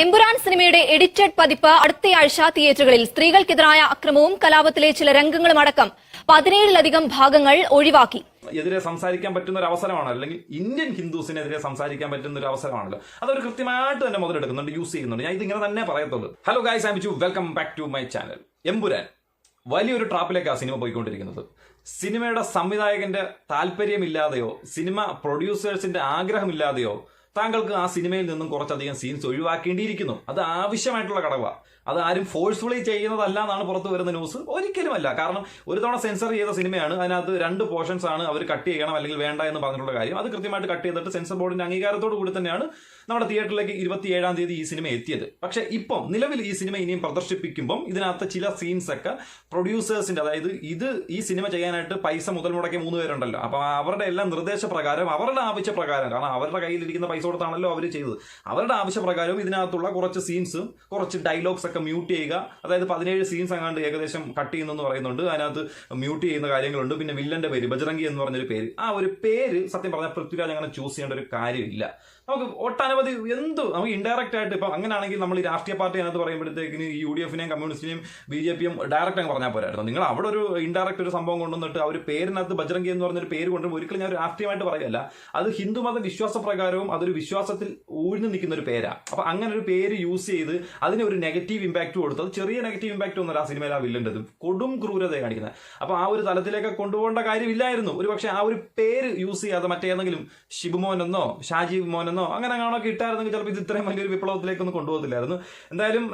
എമ്പുരാൻ സിനിമയുടെ എഡിറ്റഡ് പതിപ്പ് അടുത്തയാഴ്ച തിയേറ്ററുകളിൽ സ്ത്രീകൾക്കെതിരായ അക്രമവും കലാപത്തിലെ ചില രംഗങ്ങളും അടക്കം പതിനേഴിലധികം ഭാഗങ്ങൾ ഒഴിവാക്കി. എതിരെ സംസാരിക്കാൻ പറ്റുന്ന ഒരു അവസരമാണ് അല്ലെങ്കിൽ ഇന്ത്യൻ ഹിന്ദുസിനെതിരെ സംസാരിക്കാൻ പറ്റുന്ന ഒരു അവസരമാണല്ലോ അതൊരു കൃത്യമായിട്ട് തന്നെ മുതലെടുക്കുന്നുണ്ട് യൂസ് ചെയ്യുന്നുണ്ട്. ഞാൻ ഇതിങ്ങനെ തന്നെ പറയത്തുള്ളൂ. Hello guys to welcome back to my channel Empuraan വലിയൊരു ട്രാപ്പിലേക്ക് ആ സിനിമ പോയിക്കൊണ്ടിരിക്കുന്നത്. സിനിമയുടെ സംവിധായകന്റെ താല്പര്യമില്ലാതെയോ സിനിമ പ്രൊഡ്യൂസേഴ്സിന്റെ ആഗ്രഹമില്ലാതെയോ താങ്കൾക്ക് ആ സിനിമയിൽ നിന്നും കുറച്ചധികം സീൻസ് ഒഴിവാക്കേണ്ടിയിരിക്കുന്നു. അത് ആവശ്യമായിട്ടുള്ള ഘടകമാണ് അത് ആരും ഫോഴ്സ്ഫുള്ളി ചെയ്യുന്നതല്ല എന്നാണ് പുറത്തു വരുന്ന ന്യൂസ് ഒരിക്കലുമല്ല. കാരണം ഒരു തവണ സെൻസർ ചെയ്ത സിനിമയാണ് അതിനകത്ത് രണ്ട് പോർഷൻസ് ആണ് അവർ കട്ട് ചെയ്യണം അല്ലെങ്കിൽ വേണ്ട എന്ന് പറഞ്ഞിട്ടുള്ള കാര്യം. അത് കൃത്യമായിട്ട് കട്ട് ചെയ്തിട്ട് സെൻസർ ബോർഡിന്റെ അംഗീകാരത്തോടു കൂടി തന്നെയാണ് നമ്മുടെ തിയേറ്ററിലേക്ക് ഇരുപത്തിയേഴാം തീയതി ഈ സിനിമ എത്തിയത്. പക്ഷേ ഇപ്പം നിലവിൽ ഈ സിനിമ ഇനിയും പ്രദർശിപ്പിക്കുമ്പം ഇതിനകത്ത് ചില സീൻസ് ഒക്കെ പ്രൊഡ്യൂസേഴ്സിന്റെ അതായത് ഇത് ഈ സിനിമ ചെയ്യാനായിട്ട് പൈസ മുതൽ മുടക്കിയ മൂന്ന് പേരുണ്ടല്ലോ. അപ്പൊ അവരുടെ എല്ലാം നിർദ്ദേശപ്രകാരം അവരുടെ ആവശ്യപ്രകാരം കാരണം അവരുടെ കയ്യിലിരിക്കുന്ന പൈസ കൊടുത്താണല്ലോ അവർ ചെയ്തത്. അവരുടെ ആവശ്യപ്രകാരവും ഇതിനകത്തുള്ള കുറച്ച് സീൻസും കുറച്ച് ഡയലോഗ്സ് ഒക്കെ മ്യൂട്ട് ചെയ്യുക. അതായത് പതിനേഴ് സീൻസ് അങ്ങാണ്ട് ഏകദേശം കട്ട് ചെയ്യുന്നു എന്ന് പറയുന്നുണ്ട്. അതിനകത്ത് മ്യൂട്ട് ചെയ്യുന്ന കാര്യങ്ങളുണ്ട്. പിന്നെ വില്ലന്റെ പേര് ബജറംഗി എന്ന് പറഞ്ഞൊരു പേര്. ആ ഒരു പേര് സത്യം പറഞ്ഞാൽ പൃഥ്വിരാജ് അങ്ങനെ ചൂസ് ചെയ്യേണ്ട ഒരു കാര്യമില്ല. നമുക്ക് ഒട്ടനവധി എന്ത് നമുക്ക് ഇൻഡയറക്റ്റ് ആയിട്ട് ഇപ്പം അങ്ങനെയാണെങ്കിൽ നമ്മൾ ഈ രാഷ്ട്രീയ പാർട്ടി അതിനകത്ത് പറയുമ്പോഴത്തേക്കിന് ഈ യു ഡി എഫിനെയും കമ്മ്യൂണിസ്റ്റിനെയും ബി ജെ പിയും ഡയറക്റ്റ് അങ്ങ് പറഞ്ഞാൽ പോരായിരുന്നു. നിങ്ങൾ അവിടെ ഒരു ഇൻഡയറക്റ്റ് ഒരു സംഭവം കൊണ്ടുവന്നിട്ട് ആ ഒരു പേരിനകത്ത് ബജ്രംഗി എന്ന് പറഞ്ഞൊരു പേര് കൊണ്ടുവരും ഒരിക്കലും ഞാൻ രാഷ്ട്രീയമായിട്ട് പറയല്ല അത് ഹിന്ദുമത വിശ്വാസ പ്രകാരവും അതൊരു വിശ്വാസത്തിൽ ഊഴ്ന്നു നിൽക്കുന്ന ഒരു പേരാണ് അപ്പം അങ്ങനെ ഒരു പേര് യൂസ് ചെയ്ത് അതിന് ഒരു നെഗറ്റീവ് ഇമ്പാക്റ്റ് കൊടുത്തത് ചെറിയ നെഗറ്റീവ് ഇമ്പാക്റ്റ് ഒന്നും ആ സിനിമയിൽ ആ വില്ലന്റെത് കൊടും ക്രൂരത കാണിക്കുന്നത്. അപ്പോൾ ആ ഒരു തലത്തിലേക്ക് കൊണ്ടുപോകേണ്ട കാര്യമില്ലായിരുന്നു. ഒരു പക്ഷേ ആ ഒരു പേര് യൂസ് ചെയ്യാതെ മറ്റേതെങ്കിലും എന്നോ ഷാജീവ് മോൻ എന്നോ അങ്ങനെ കാണൊക്കെ ഇട്ടായിരുന്നെങ്കിൽ ചിലപ്പോൾ ഇത് ഇത്രയും വലിയൊരു വിപ്ലവത്തിലേക്കൊന്നും കൊണ്ടുപോകത്തില്ലായിരുന്നു. എന്തായാലും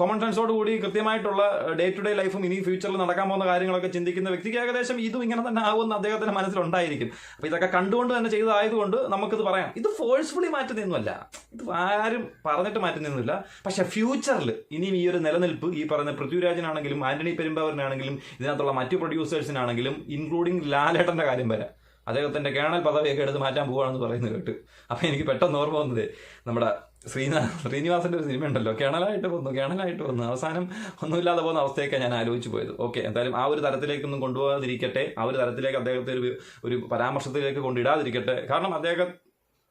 കോമൺ സെൻസോട് കൂടി കൃത്യമായിട്ടുള്ള ഡേ ടു ഡേ ലൈഫും ഇനി ഫ്യൂച്ചറിൽ നടക്കാൻ പോകുന്ന കാര്യങ്ങളൊക്കെ ചിന്തിക്കുന്ന വ്യക്തിക്ക് ഏകദേശം ഇതും ഇങ്ങനെ തന്നെ ആവുമെന്ന് അദ്ദേഹത്തിന്റെ മനസ്സിലുണ്ടായിരിക്കും. അപ്പൊ ഇതൊക്കെ കണ്ടുകൊണ്ട് തന്നെ ചെയ്തതായതുകൊണ്ട് നമുക്കിത് പറയാം. ഇത് ഫോഴ്സ്ഫുള്ളി മാറ്റുന്നൊന്നുമല്ല ഇത് ആരും പറഞ്ഞിട്ട് മാറ്റുന്നൊന്നുമില്ല പക്ഷെ ഫ്യൂച്ചറിൽ ഇനിയും ഈ ഒരു നിലനിൽപ്പ് ഈ പറയുന്ന പൃഥ്വിരാജനാണെങ്കിലും ആന്റണി പെരുമ്പാവറിനാണെങ്കിലും ഇതിനകത്തുള്ള മറ്റു പ്രൊഡ്യൂസേഴ്സിനാണെങ്കിലും ഇൻക്ലൂഡിംഗ് ലാലേട്ടന്റെ കാര്യം വരെ. അദ്ദേഹത്തിന്റെ കേണൽ പദവിയൊക്കെ എടുത്ത് മാറ്റാൻ പോവാണെന്ന് പറയുന്നത് കേട്ട്. അപ്പൊ എനിക്ക് പെട്ടെന്ന് ഓർമ്മ വന്നത് നമ്മുടെ ശ്രീനാ ശ്രീനിവാസന്റെ ഒരു സിനിമ ഉണ്ടല്ലോ. കേണലായിട്ട് വന്നു കേണലായിട്ട് വന്നു. അവസാനം ഒന്നുമില്ലാതെ പോകുന്ന അവസ്ഥയൊക്കെ ഞാൻ ആലോചിച്ച് പോയത്. ഓക്കെ എന്തായാലും ആ ഒരു തരത്തിലേക്കൊന്നും കൊണ്ടുപോകാതിരിക്കട്ടെ. ആ ഒരു തരത്തിലേക്ക് അദ്ദേഹത്തെ ഒരു ഒരു പരാമർശത്തിലേക്ക് കൊണ്ടിടാതിരിക്കട്ടെ കാരണം അദ്ദേഹം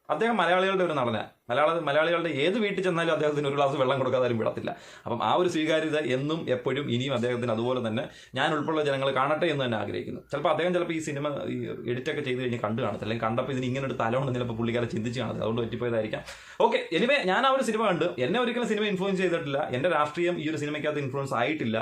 അദ്ദേഹം മലയാളികളുടെ ഒരു നടന. മലയാള മലയാളികളുടെ ഏത് വീട്ടിൽ ചെന്നാലും അദ്ദേഹത്തിന് ഒരു ഗ്ലാസ് വെള്ളം കൊടുക്കാതെ ആരും വിടത്തില്ല. അപ്പം ആ ഒരു സ്വീകാര്യത എന്നും എപ്പോഴും ഇനിയും അദ്ദേഹത്തിന് അതുപോലെ തന്നെ ഞാൻ ഉൾപ്പെടെ ജനങ്ങൾ കാണട്ടെ എന്ന് തന്നെ ആഗ്രഹിക്കുന്നു. ചിലപ്പോൾ അദ്ദേഹം ചിലപ്പോൾ ഈ സിനിമ ഈ എഡിറ്റൊക്കെ ചെയ്ത് കഴിഞ്ഞ് കണ്ടു കാണത്തില്ല. അല്ലെങ്കിൽ കണ്ടപ്പോൾ ഇതിന് ഇങ്ങനെ ഒരു തലമുണ്ട് ചിലപ്പോൾ പുള്ളിക്കാരെ ചിന്തിച്ച് കാണത്തില്ല. അതുകൊണ്ട് പറ്റിപ്പോയതായിരിക്കാം. ഓക്കെ എനിവേ ഞാൻ ആ ഒരു സിനിമ കണ്ട്. എന്നെ ഒരിക്കലും സിനിമ ഇൻഫ്ലുവൻസ് ചെയ്തിട്ടില്ല. എന്റെ രാഷ്ട്രീയം ഈ ഒരു സിനിമയ്ക്കകത്ത് ഇൻഫ്ലുവൻസ് ആയിട്ടില്ല.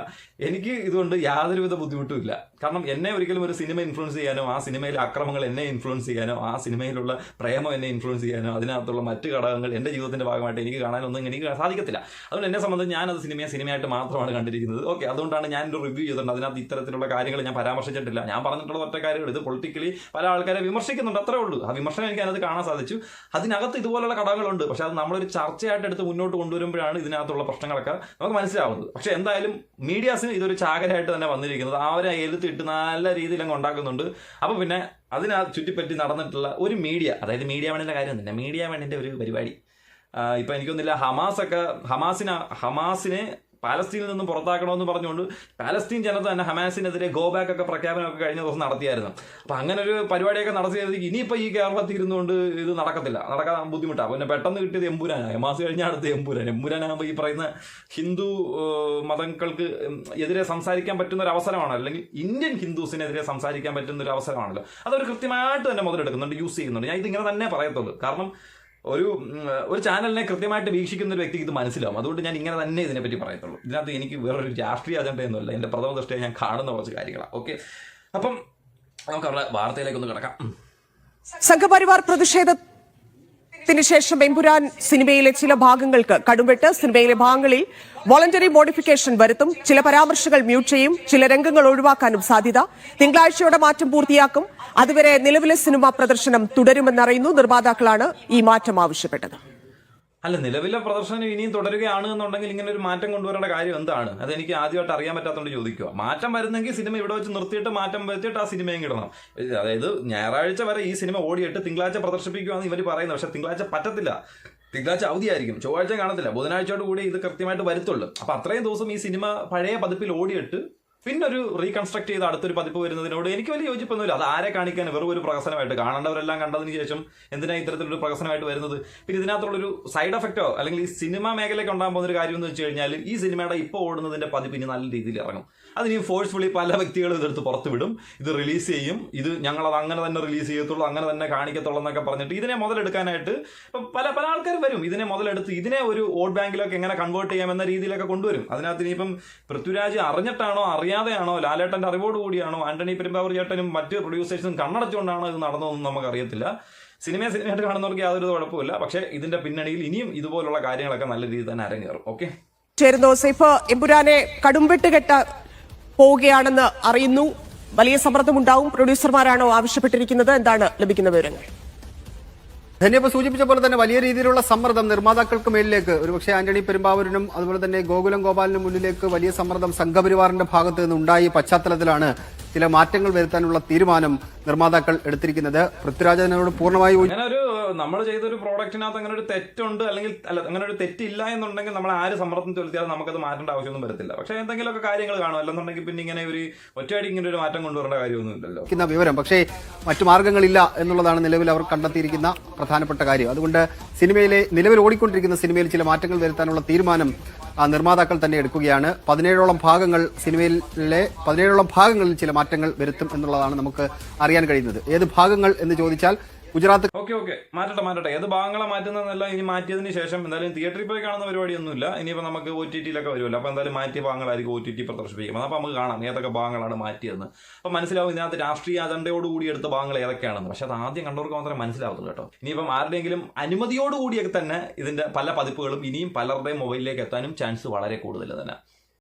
എനിക്ക് ഇതുകൊണ്ട് യാതൊരുവിധ ബുദ്ധിമുട്ടും ഇല്ല. കാരണം എന്നെ ഒരിക്കലും ഒരു സിനിമ ഇൻഫ്ലുവൻസ് ചെയ്യാനോ ആ സിനിമയിലെ അക്രമങ്ങൾ എന്നെ ഇൻഫ്ലുവൻസ് ചെയ്യാനോ ആ സിനിമയിലുള്ള പ്രേമം എന്നെ ഇൻഫ്ലുവൻസ് ചെയ്യാനോ അതിനകത്തുള്ള മറ്റു ഘടകങ്ങൾ എന്റെ ജീവിതത്തിന്റെ ഭാഗമായിട്ട് എനിക്ക് കാണാനൊന്നും എനിക്ക് സാധിക്കത്തില്ല. അതുകൊണ്ട് എന്നെ സംബന്ധിച്ച് ഞാനത് സിനിമയെ സിനിമയായിട്ട് മാത്രമാണ് കണ്ടിരിക്കുന്നത്. ഓക്കെ അതുകൊണ്ടാണ് ഞാൻ ഒരു റിവ്യൂ ചെയ്തിട്ടുണ്ട്. അതിനകത്ത് ഇത്തരത്തിലുള്ള കാര്യങ്ങൾ ഞാൻ പരാമർശിച്ചിട്ടില്ല. ഞാൻ പറഞ്ഞിട്ടുള്ള ഒറ്റ കാര്യങ്ങൾ ഇത് പൊളിറ്റിക്കലി പല ആൾക്കാരെ വിമർശിക്കുന്നുണ്ട്. അത്രേ ഉള്ളൂ. ആ വിമർശനം എനിക്ക് അതിനകത്ത് കാണാൻ സാധിച്ചു. അതിനകത്ത് ഇതുപോലുള്ള കടകളുണ്ട്. പക്ഷെ അത് നമ്മളൊരു ചർച്ചയായിട്ട് എടുത്ത് മുന്നോട്ട് കൊണ്ടുവരുമ്പോഴാണ് ഇതിനകത്തുള്ള പ്രശ്നങ്ങളൊക്കെ നമുക്ക് മനസ്സിലാവുന്നത്. പക്ഷെ എന്തായാലും മീഡിയാസിന് ഇതൊരു ചാകരയായിട്ട് തന്നെ വന്നിരിക്കുന്നത്. അവരെ എഴുത്തിട്ട് നല്ല രീതിയിൽ അങ്ങ് ഉണ്ടാക്കുന്നുണ്ട്. അപ്പോൾ പിന്നെ അതിനാ ചുറ്റിപ്പറ്റി നടന്നിട്ടുള്ള ഒരു മീഡിയ അതായത് മീഡിയ വേണിന്റെ കാര്യം തന്നെ മീഡിയ വേണിന്റെ ഒരു പരിപാടി. ഇപ്പം എനിക്കൊന്നില്ല ഹമാസ് ഒക്കെ ഹമാസിന് ഹമാസിനെ പാലസ്തീനിൽ നിന്നും പുറത്താക്കണമെന്ന് പറഞ്ഞുകൊണ്ട് പാലസ്തീൻ ജനത തന്നെ ഹമാസിനെതിരെ ഗോ ബാക്ക് ഒക്കെ പ്രഖ്യാപനമൊക്കെ കഴിഞ്ഞ ദിവസം നടത്തിയായിരുന്നു. അപ്പം അങ്ങനെ ഒരു പരിപാടിയൊക്കെ നടത്തിയത് ഇനിയിപ്പോൾ ഈ കേരളത്തിൽ ഇരുന്നുകൊണ്ട് ഇത് നടക്കത്തില്ല. നടക്കാൻ ബുദ്ധിമുട്ടാണ് പിന്നെ പെട്ടെന്ന് കിട്ടിയത് എമ്പുരാനാണ് ഹമാസ് കഴിഞ്ഞ അടുത്ത് എമ്പുരാൻ. എമ്പുരാനാകുമ്പോൾ ഈ പറയുന്ന ഹിന്ദു മതങ്ങൾക്ക് എതിരെ സംസാരിക്കാൻ പറ്റുന്ന ഒരു അവസരമാണ് അല്ലെങ്കിൽ ഇന്ത്യൻ ഹിന്ദുസിനെതിരെ സംസാരിക്കാൻ പറ്റുന്ന ഒരു അവസരമാണല്ലോ. അതൊരു കൃത്യമായിട്ട് തന്നെ മുതലെടുക്കുന്നുണ്ട് യൂസ് ചെയ്യുന്നുണ്ട്. ഞാൻ ഇതിങ്ങനെ തന്നെ പറയത്തുള്ളൂ. കാരണം ഒരു ഒരു ചാനലിനെ കൃത്യമായിട്ട് വീക്ഷിക്കുന്ന ഒരു വ്യക്തിക്ക് ഇത് മനസ്സിലാവും. അതുകൊണ്ട് ഞാൻ ഇങ്ങനെ തന്നെ ഇതിനെപ്പറ്റി പറയത്തുള്ളൂ. ഇതിനകത്ത് എനിക്ക് വേറൊരു രാഷ്ട്രീയ അജണ്ടയൊന്നുമല്ല. എന്റെ പ്രഥമ ദൃഷ്ടിയെ ഞാൻ കാണുന്ന കുറച്ച് കാര്യങ്ങളാണ് ഓക്കെ? അപ്പം നമുക്ക് അവരുടെ വാർത്തയിലേക്ക് ഒന്ന് കിടക്കാം. സംഘപരിവാർ പ്രതിഷേധത്തിന് ശേഷം എമ്പുരാൻ സിനിമയിലെ ചില ഭാഗങ്ങൾക്ക് കടുംവെട്ട് സിനിമയിലെ ഭാഗങ്ങളിൽ വോളണ്ടറി മോഡിഫിക്കേഷൻ വരുത്തും ചില പരാമർശങ്ങൾ മ്യൂട്ട് ചെയ്യും ചില രംഗങ്ങൾ ഒഴിവാക്കാനും സാധ്യത തിങ്കളാഴ്ചയോടെ മാറ്റം പൂർത്തിയാക്കും. അതുവരെ നിലവിലെ സിനിമാ പ്രദർശനം തുടരുമെന്നറിയുന്നു നിർമ്മാതാക്കളാണ് ഈ മാറ്റം ആവശ്യപ്പെട്ടത്. അല്ല നിലവിലെ പ്രദർശനം ഇനിയും തുടരുകയാണ് എന്നുണ്ടെങ്കിൽ ഇങ്ങനെ ഒരു മാറ്റം കൊണ്ടുവരേണ്ട കാര്യം എന്താണ്? അത് എനിക്ക് ആദ്യമായിട്ട് അറിയാൻ പറ്റാത്തതുകൊണ്ട് ചോദിക്കുക മാറ്റം വരുന്നെങ്കിൽ സിനിമ ഇവിടെ വെച്ച് നിർത്തിയിട്ട് മാറ്റം വരുത്തിയിട്ട് ആ സിനിമയും കിടണം. അതായത് ഞായറാഴ്ച വരെ ഈ സിനിമ ഓടിയിട്ട് തിങ്കളാഴ്ച പ്രദർശിപ്പിക്കുകയെന്ന് ഇവർ പറയുന്നത്. പക്ഷെ തിങ്കളാഴ്ച പറ്റത്തില്ല. തിങ്കളാഴ്ച അവധിയായിരിക്കും. ചൊവ്വാഴ്ച കാണത്തില്ല. ബുധനാഴ്ചയോട് കൂടി ഇത് കൃത്യമായിട്ട് വരുത്തുള്ളൂ. അപ്പൊ അത്രയും ദിവസം ഈ സിനിമ പഴയ പതിപ്പിൽ ഓടിയിട്ട് പിന്നെ ഒരു റീകൺസ്ട്രക്ട് ചെയ്ത് അടുത്തൊരു പതിപ്പ് വരുന്നതിനോട് എനിക്ക് വലിയ യോജിപ്പൊന്നുമില്ല. അത് ആരെ കാണിക്കാൻ വെറും ഒരു പ്രഹസനമായിട്ട് കാണേണ്ടവരെല്ലാം കണ്ടതിന് ശേഷം എന്തിനാ ഇത്തരത്തിലൊരു പ്രഹസനമായിട്ട് വരുന്നത്? പിന്നെ ഇതിനകത്തുള്ളൊരു സൈഡ് എഫക്റ്റോ അല്ലെങ്കിൽ ഈ സിനിമ മേഖലയ്ക്ക് ഉണ്ടാകാൻ പോകുന്ന ഒരു കാര്യം എന്ന് വെച്ച് കഴിഞ്ഞാൽ ഈ സിനിമയുടെ ഇപ്പോൾ ഓടുന്നതിന്റെ പതിപ്പ് ഇനി നല്ല രീതിയിൽ ഇറങ്ങും. അതിന് ഫോഴ്സ്ഫുള്ളി പല വ്യക്തികളും ഇതെടുത്ത് പുറത്ത് വിടും ഇത് റിലീസ് ചെയ്യും. ഇത് ഞങ്ങളത് അങ്ങനെ തന്നെ റിലീസ് ചെയ്യത്തുള്ളൂ അങ്ങനെ തന്നെ കാണിക്കത്തുള്ളൂ എന്നൊക്കെ പറഞ്ഞിട്ട് ഇതിനെ മുതലെടുക്കാനായിട്ട് പല പല ആൾക്കാർ വരും. ഇതിനെ മുതലെടുത്ത് ഇതിനെ ഒരു വോട്ട് ബാങ്കിലൊക്കെ എങ്ങനെ കൺവേർട്ട് ചെയ്യാമെന്ന രീതിയിലൊക്കെ കൊണ്ടുവരും. അതിനകത്ത് ഇനിയിപ്പം പൃഥ്വിരാജ് അറിഞ്ഞിട്ടാണോ അറിയാതെയാണോ ലാലേട്ടന്റെ അറിവോട് കൂടിയാണോ ആന്റണി പെരുമ്പാവൂർ ചേട്ടനും മറ്റ് പ്രൊഡ്യൂസേഴ്സും കണ്ണടച്ചുകൊണ്ടാണോ ഇത് നടന്നതെന്ന് നമുക്കറിയത്തില്ല. സിനിമയെ സിനിമയായിട്ട് കാണുന്നവർക്ക് യാതൊരു കുഴപ്പമില്ല പക്ഷേ ഇതിന്റെ പിന്നണിയിൽ ഇനിയും ഇതുപോലുള്ള കാര്യങ്ങളൊക്കെ നല്ല രീതിയിൽ തന്നെ അരങ്ങേറും. ഓക്കെ? ചേരുന്നു ഇപ്പോൾ എമ്പുരാനെ കടുംവെട്ട് കെട്ട പോവുകയാണെന്ന് അറിയുന്നു. വലിയ സമ്മർദ്ദമുണ്ടാവും. പ്രൊഡ്യൂസർമാരാണോ ആവശ്യപ്പെട്ടിരിക്കുന്നത്? എന്താണ് ലഭിക്കുന്ന വിവരങ്ങൾ? ധന്യപ്പ സൂചിപ്പിച്ച പോലെ തന്നെ വലിയ രീതിയിലുള്ള സമ്മർദ്ദം നിർമ്മാതാക്കൾക്ക് മേലിലേക്ക് ഒരുപക്ഷെ ആന്റണി പെരുമ്പാവൂരിനും അതുപോലെ തന്നെ ഗോകുലം ഗോപാലിനും മുന്നിലേക്ക് വലിയ സമ്മർദ്ദം സംഘപരിവാറിന്റെ ഭാഗത്ത് നിന്ന് ഉണ്ടായ പശ്ചാത്തലത്തിലാണ് ചില മാറ്റങ്ങൾ വരുത്താനുള്ള തീരുമാനം നിർമ്മാതാക്കൾ എടുത്തിരിക്കുന്നത്. പൃഥ്വിരാജനോട് പൂർണമായി ഒരു നമ്മൾ ചെയ്തൊരു പ്രോഡക്റ്റിനകത്ത് അങ്ങനെ ഒരു തെറ്റുണ്ട് അല്ലെങ്കിൽ അല്ല അങ്ങനെ ഒരു തെറ്റില്ല എന്നുണ്ടെങ്കിൽ നമ്മൾ ആര് സമ്മർദ്ദം ചെലുത്തിയാലും നമുക്കത് മാറ്റേണ്ട ആവശ്യമൊന്നും വരത്തില്ല. പക്ഷേ എന്തെങ്കിലുമൊക്കെ കാര്യങ്ങൾ കാണും. അല്ലെന്നുണ്ടെങ്കിൽ പിന്നെ ഇങ്ങനെ ഒരു ഒറ്റയടി ഇങ്ങനെ ഒരു മാറ്റം കൊണ്ടുവരേണ്ട കാര്യമൊന്നുമില്ലല്ലോ. ഇന്ന വിവരം. പക്ഷേ മറ്റു മാർഗങ്ങളില്ല എന്നുള്ളതാണ് നിലവിൽ അവർ കണ്ടെത്തിയിരിക്കുന്ന പ്രധാനപ്പെട്ട കാര്യം. അതുകൊണ്ട് സിനിമയിലെ നിലവിൽ ഓടിക്കൊണ്ടിരിക്കുന്ന സിനിമയിൽ ചില മാറ്റങ്ങൾ വരുത്താനുള്ള തീരുമാനം നിർമ്മാതാക്കൾ തന്നെ എടുക്കുകയാണ്. പതിനേഴോളം ഭാഗങ്ങൾ സിനിമയിലെ പതിനേഴോളം ഭാഗങ്ങളിൽ ചില മാറ്റങ്ങൾ വരുത്തും എന്നുള്ളതാണ് നമുക്ക് അറിയാൻ കഴിയുന്നത്. ഏത് ഭാഗങ്ങൾ എന്ന് ചോദിച്ചാൽ ഗുജറാത്ത് ഓക്കെ ഓക്കെ. മാറ്റട്ടെ മാറ്റട്ടെ. ഏത് ഭാഗങ്ങളെ മാറ്റുന്നതെന്നല്ല ഇനി മാറ്റിയതിന് ശേഷം എന്തായാലും തിയേറ്ററിൽ പോയി കാണുന്ന പരിപാടിയൊന്നുമില്ല. ഇനിയിപ്പോൾ നമുക്ക് ഒ ടി ടിയിലൊക്കെ വരുമല്ലോ. അപ്പോൾ എന്തായാലും മാറ്റിയ ഭാഗങ്ങളായിരിക്കും ഒ ടി ടി പ്രദർശിപ്പിക്കുന്നത് അപ്പോൾ നമുക്ക് കാണാം ഏതൊക്കെ ഭാഗങ്ങളാണ് മാറ്റിയതെന്ന്. അപ്പോൾ മനസ്സിലാവും ഇതിനകത്ത് രാഷ്ട്രീയ അജണ്ടയോടുകൂടി എടുത്ത ഭാഗങ്ങൾ ഏതൊക്കെയാണെന്ന്. പക്ഷേ അത് ആദ്യം കണ്ടവർക്ക് മാത്രമേ മനസ്സിലാവത്തുള്ളൂ കേട്ടോ. ഇനിയിപ്പം ആരുടെയെങ്കിലും അനുമതിയോടുകൂടിയൊക്കെ തന്നെ ഇതിന്റെ പല പതിപ്പുകളും ഇനിയും പലരുടെയും മൊബൈലിലേക്ക് എത്താനും ചാൻസ് വളരെ കൂടുതൽ തന്നെ.